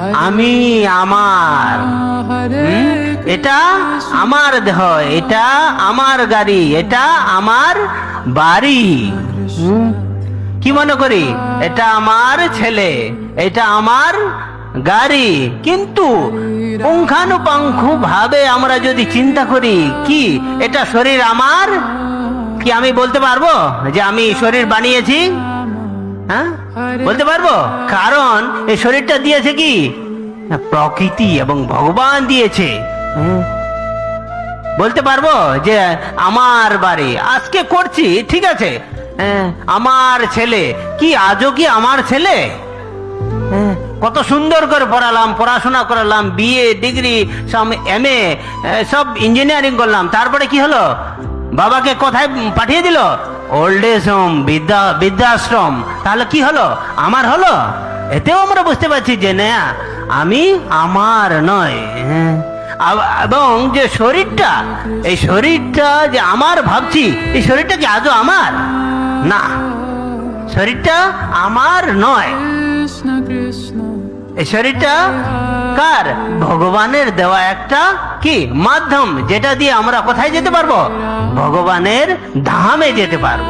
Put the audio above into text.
আমি আমার। এটা আমার দেহ এটা আমার গাড়ি এটা আমার বাড়ি? কি মনে করি? এটা আমার ছেলে এটা আমার গাড়ি। কিন্তু পুঙ্খানুপুঙ্খু ভাবে আমরা যদি চিন্তা করি কি? এটা শরীর আমার? কি আমি বলতে পারব যে আমি শরীর বানিয়েছি? হ্যাঁ? বলতে পারব? কারণ এই শরীরটা দিয়েছে কি? প্রকৃতি এবং ভগবান দিয়েছে। বলতে পারব যে আমার বাড়ি আজকে করছি ঠিক আছে? হ্যাঁ, আমার ছেলে কি আজও কি আমার ছেলে? হ্যাঁ, কত সুন্দর করে পড়ালাম পড়াশোনা করালাম বিএ ডিগ্রি সব এম এ সব ইঞ্জিনিয়ারিং করলাম। তারপরে কি হলো? বাবাকে কোথায় পাঠিয়ে দিল? ওল্ড এজ হোম বিদ্যা বৃদ্ধাশ্রম তাহলে কি হলো? আমার হলো? এতেও আমরা বুঝতে পারছি যে না, আমি আমার নয় হ্যাঁ। এবং যে শরীরটা, এই শরীরটা যে আমার ভাবছি, এই শরীরটা কি আজও আমার? না, শরীরটা আমার নয়। এই শরীরটা কার? ভগবানের দেওয়া একটা কি মাধ্যম যেটা দিয়ে আমরা কোথায় যেতে পারব? ভগবানের ধামে যেতে পারব।